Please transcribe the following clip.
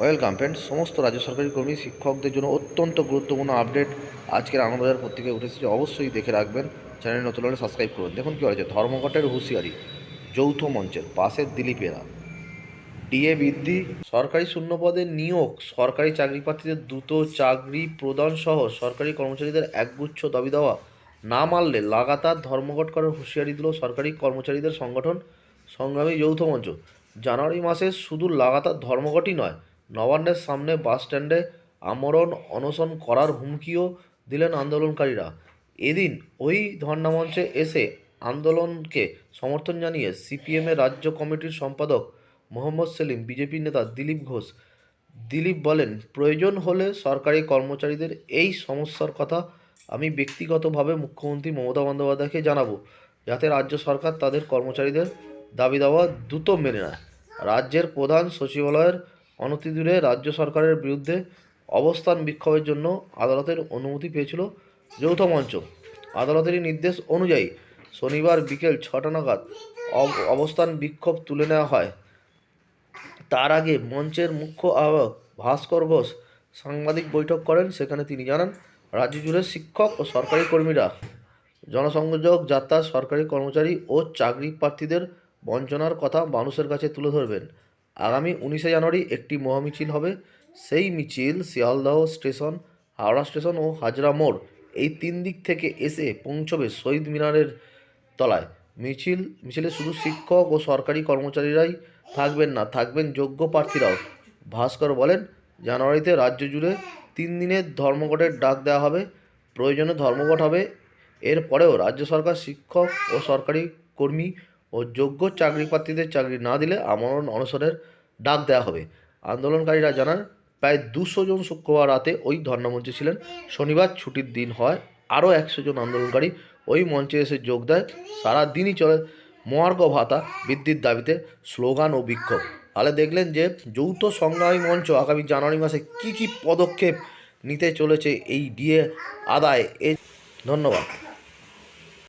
Welcome friends সমস্ত রাজ্য সরকারি কর্মী, শিক্ষকদের জন্য অত্যন্ত গুরুত্বপূর্ণ আপডেট আজকের আনন্দবাজার পত্রিকায় উঠে এসেছে অবশ্যই দেখে রাখবেন। চ্যানেল নতুন হলে সাবস্ক্রাইব করুন। দেখুন কী হয়েছে ধর্মঘটের হুঁশিয়ারি, যৌথ মঞ্চের পাশের দিলীপেরা ডিএ বৃদ্ধি সরকারি শূন্যপদের নিয়োগ, সরকারি চাকরি প্রার্থীদের দ্রুত চাকরি প্রদান সহ সরকারি কর্মচারীদের একগুচ্ছ দাবি দেওয়া। না মানলে লাগাতার ধর্মঘট করার হুঁশিয়ারি দিল সরকারি কর্মচারীদের সংগঠন সংগ্রামী যৌথ মঞ্চ। জানুয়ারি মাসে শুধু লাগাতার ধর্মঘটই নয় নবান্নের সামনে বাস স্ট্যান্ডে আমরণ অনশন করার হুমকিও দিলেন আন্দোলনকারীরা। এদিন ওই ধর্ণামঞ্চে এসে আন্দোলনকে সমর্থন জানিয়ে সিপিএমের রাজ্য কমিটির সম্পাদক মোহাম্মদ সেলিম বিজেপি নেতা দিলীপ ঘোষ দিলীপ বলেন, প্রয়োজন হলে সরকারি কর্মচারীদের এই সমস্যার কথা আমি ব্যক্তিগতভাবে মুখ্যমন্ত্রী মমতা বন্দ্যোপাধ্যায়কে জানাব, যাতে রাজ্য সরকার তাদের কর্মচারীদের দাবি দাওয়া দ্রুত মেনে নেয়। রাজ্যের প্রধান সচিবালয়ের অনতিদূরে রাজ্য সরকারের বিরুদ্ধে অবস্থান বিক্ষোভের জন্য আদালতের অনুমতি পেয়েছিল যৌথ মঞ্চ। আদালতেরই নির্দেশ অনুযায়ী শনিবার বিকেল ছটা নাগাদ অব- অবস্থান বিক্ষোভ তুলে নেওয়া হয়। তার আগে মঞ্চের মুখ্য আহ্বায়ক ভাস্কর ঘোষ সাংবাদিক বৈঠক করেন। সেখানে তিনি জানান, রাজ্য জুড়ে শিক্ষক ও সরকারি কর্মীরা, জনসংযোগ, যাত্রা, সরকারি কর্মচারী ও চাকরি প্রার্থীদের বঞ্চনার কথা মানুষের কাছে তুলে ধরবেন। আগামী উনিশে জানুয়ারি একটি মহামিছিল হবে। সেই মিছিল শিয়ালদহ স্টেশন, হাওড়া স্টেশন ও হাজরা মোড় এই তিন দিক থেকে এসে পৌঁছবে শহীদ মিনারের তলায়। মিছিল, মিছিলে শুধু শিক্ষক ও সরকারি কর্মচারীরাই থাকবেন না, থাকবেন যোগ্য প্রার্থীরাও। ভাস্কর বলেন, জানুয়ারিতে রাজ্য জুড়ে তিন দিনের ধর্মঘটের ডাক দেওয়া হবে, প্রয়োজনে ধর্মঘট হবে। এরপরেও রাজ্য সরকার শিক্ষক ও সরকারি কর্মী ও যোগ্য চাকরি প্রার্থীদের চাকরি না দিলে আমরণ অনশনের ডাক দেওয়া হবে। আন্দোলনকারীরা জানান, প্রায় দুশো জন শুক্রবার রাতে ওই ধর্ণামঞ্চে ছিলেন। শনিবার ছুটির দিন হয়, আরও একশো জন আন্দোলনকারী ওই মঞ্চে এসে যোগ দেয়। সারা দিনই চলে মহার্ঘ ভাতা বৃদ্ধির দাবিতে স্লোগান ও বিক্ষোভ। তাহলে দেখলেন যে যৌথ সংগ্রামী মঞ্চ আগামী জানুয়ারি মাসে কি কি পদক্ষেপ নিতে চলেছে এই ডিএ আদায়। এ ধন্যবাদ।